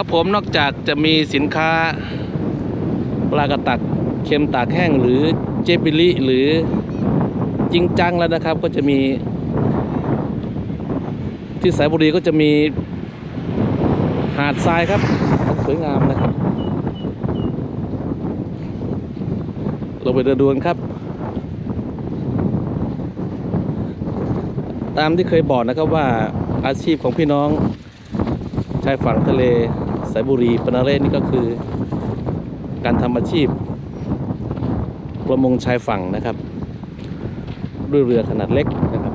ครับผมนอกจากจะมีสินค้าปลากระตักเค็มตากแห้งหรือเจบิลิหรือจริงจังแล้วนะครับ ก็จะมี ที่สายบุรีก็จะมีหาดทรายครับสวยงามนะครับ เราไปเดินดูนครับ ตามที่เคยบอกนะครับว่าอาชีพของพี่น้องชายฝั่งทะเลายบุรีปนาเรศนี่ก็คือ การทำอาชีพ ประมงชายฝั่งนะครับ ด้วยเรือขนาดเล็กนะครับ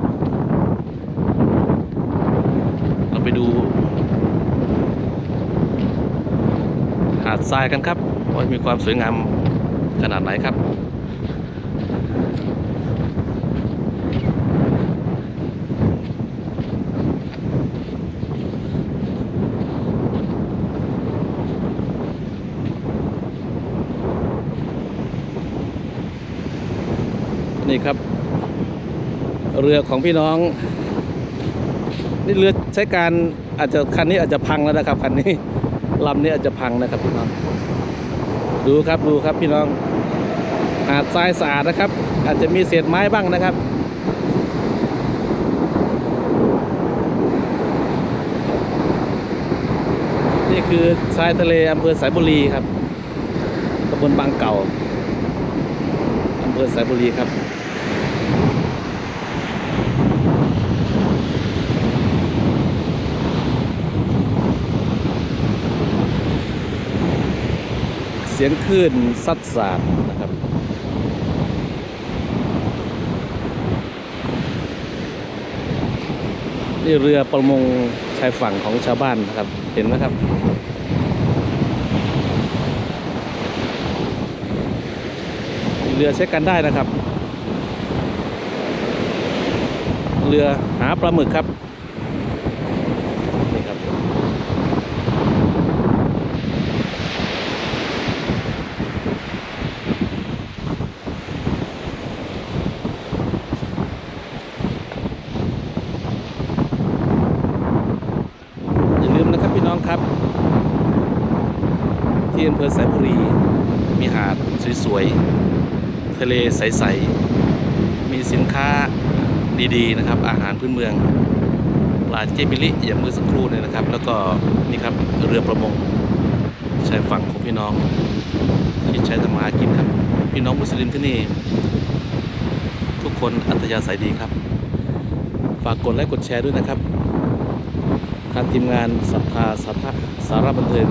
เราไปดูหาดทรายกันครับว่ามีความสวยงามขนาดไหนครับ นี่ครับ เรือของพี่น้อง นี่เรือใช้การอาจจะคันนี้อาจจะพังแล้วนะครับคันนี้ลำนี้อาจจะพังนะครับพี่น้อง ดูครับดูครับพี่น้องหาดทรายสะอาดนะครับ อาจจะมีเศษไม้บ้างนะครับนี่คือชายทะเลอำเภอสายบุรีครับตำบลบางเก่า เภอสายบุรีครับเสียงคลื่นซัดสาดนะครับ นี่เรือประมงชายฝั่งของชาวบ้านนะครับ เห็นไหมครับ เรือใช้กันได้นะครับ เรือหาปลาหมึกครับนี่ครับ อย่าลืมนะครับพี่น้องครับ ที่อำเภอสายบุรีมีหาดสวยๆ ทะเลใสๆ มีสินค้าดีๆนะครับ อาหารพื้นเมืองปลาเจบิลิอย่างเมื่อสักครู่เนี่ยนะครับ แล้วก็นี่ครับเรือประมงชายฝั่งของพี่น้องที่ใช้ทำมาหากินครับ พี่น้องมุสลิมที่นี่ ทุกคนอัธยาศัยดีครับ ฝากกดไลค์กดแชร์ด้วยนะครับทางทีมงานศรัทธาสาระสาระบันเทิง